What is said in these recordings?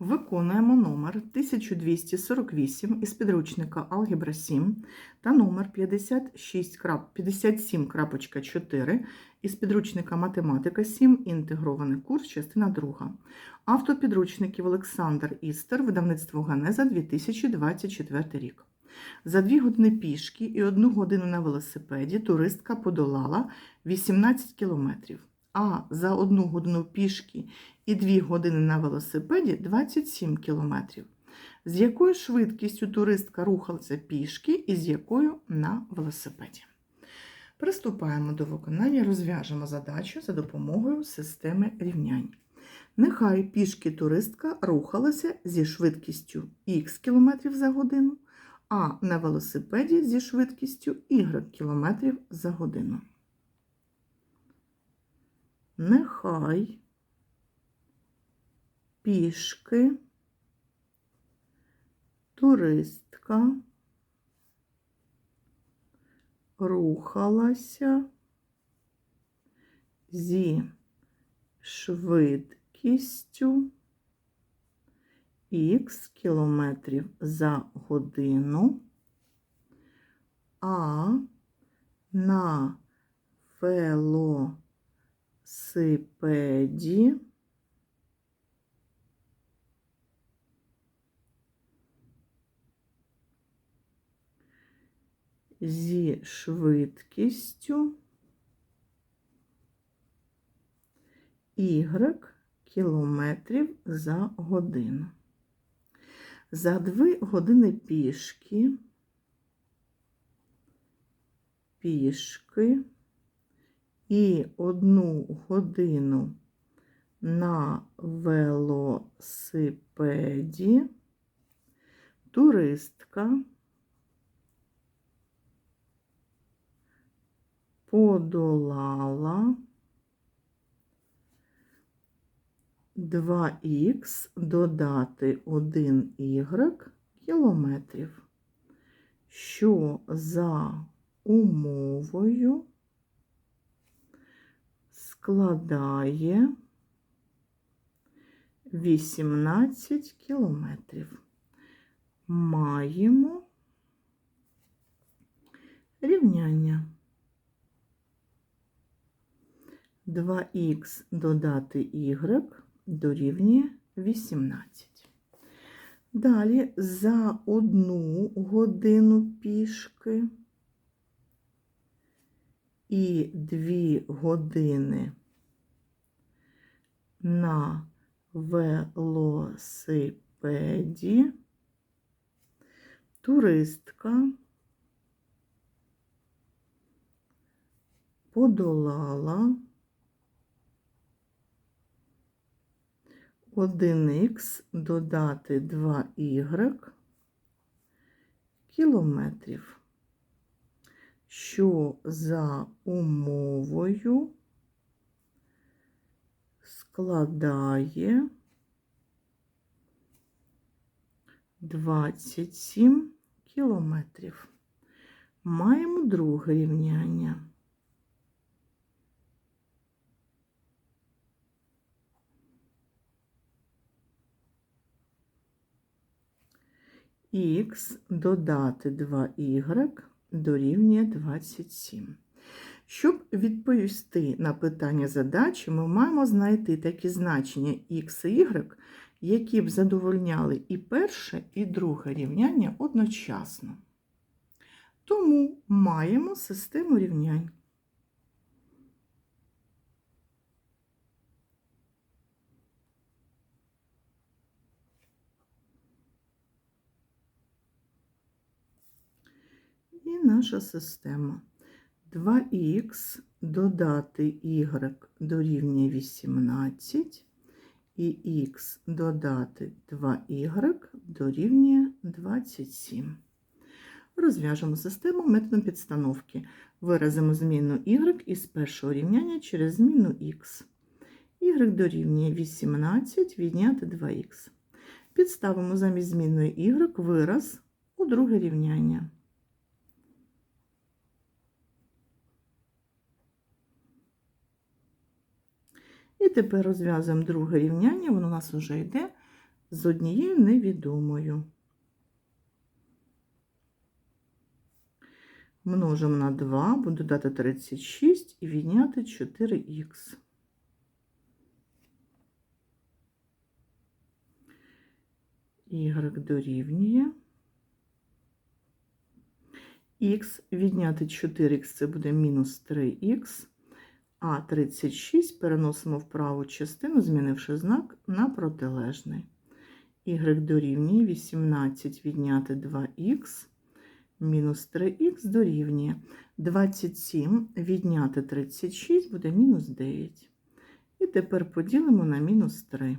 Виконуємо номер 1248 із підручника Алгебра 7 та номер 57.4 із підручника Математика 7. Інтегрований курс, частина 2. Автопідручників Олександр Істер, видавництво Ганеза 2024 рік. За дві години пішки і одну годину на велосипеді туристка подолала 18 кілометрів, а за одну годину пішки і 2 години на велосипеді 27 кілометрів. З якою швидкістю туристка рухалася пішки і з якою на велосипеді. Приступаємо до виконання, розв'яжемо задачу за допомогою системи рівнянь. Нехай пішки туристка рухалася зі швидкістю х км за годину, а на велосипеді зі швидкістю y км за годину. Нехай. Пішки. Туристка. Рухалася. Зі швидкістю х кілометрів за годину, а на велосипеді зі швидкістю. Y кілометрів за годину. За 2 години пішки, пішки і одну годину на велосипеді туристка подолала 2х додати 1y кілометрів, що за умовою складає 18 кілометрів. Маємо рівняння. 2х додати y дорівнює 18. Далі за одну годину пішки і 2 години на велосипеді. Туристка подолала 1х додати 2y кілометрів, що за умовою складає 27 кілометрів. Маємо друге рівняння. х додати 2y дорівнює 27. Щоб відповісти на питання задачі, ми маємо знайти такі значення x і y, які б задовольняли і перше, і друге рівняння одночасно. Тому маємо систему рівнянь. І наша система. 2х додати y дорівнює 18, і х додати 2y дорівнює 27. Розв'яжемо систему методом підстановки. Виразимо зміну y із першого рівняння через зміну х. y дорівнює 18 відняти 2х. Підставимо замість змінної y вираз у друге рівняння. І тепер розв'язуємо друге рівняння, воно у нас вже йде з однією невідомою. Множимо на 2, буду додати 36 і відняти 4х. Y дорівнює. Х відняти 4х це буде мінус 3х, а 36 переносимо в праву частину, змінивши знак на протилежний. Y дорівнює 18 відняти 2х, мінус 3х дорівнює 27 відняти 36 буде мінус 9. І тепер поділимо на мінус 3.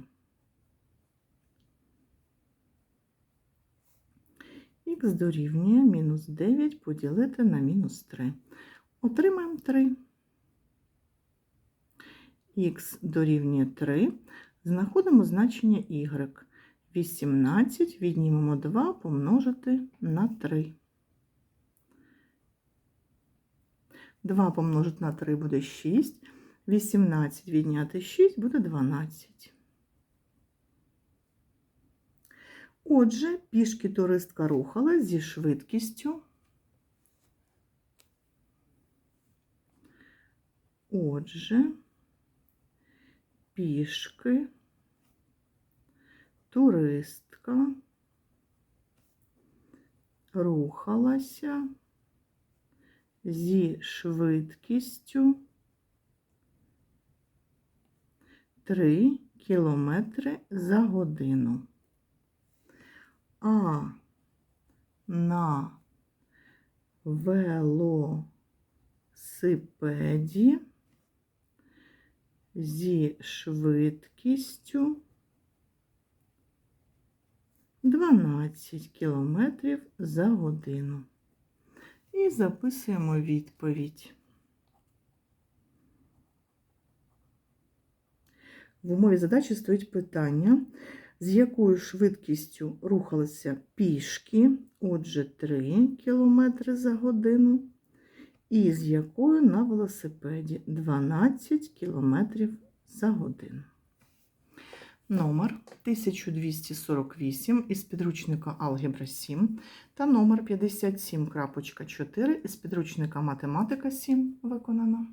Х дорівнює мінус 9 поділити на мінус 3. Отримаємо 3. Х дорівнює 3. Знаходимо значення y. 18 віднімемо 2 помножити на 3. 2 помножити на 3 буде 6. 18 відняти 6 буде 12. Отже, пішки туристка рухалась зі швидкістю. Отже, пішки туристка рухалася зі швидкістю 3 кілометри за годину. А на велосипеді зі швидкістю 12 кілометрів за годину. І записуємо відповідь. В умові задачі стоїть питання, з якою швидкістю рухалися пішки, отже, 3 км за годину, і з якою на велосипеді 12 км за годину. Номер 1248 із підручника Алгебра 7 та номер 57.4 із підручника Математика 7 виконано.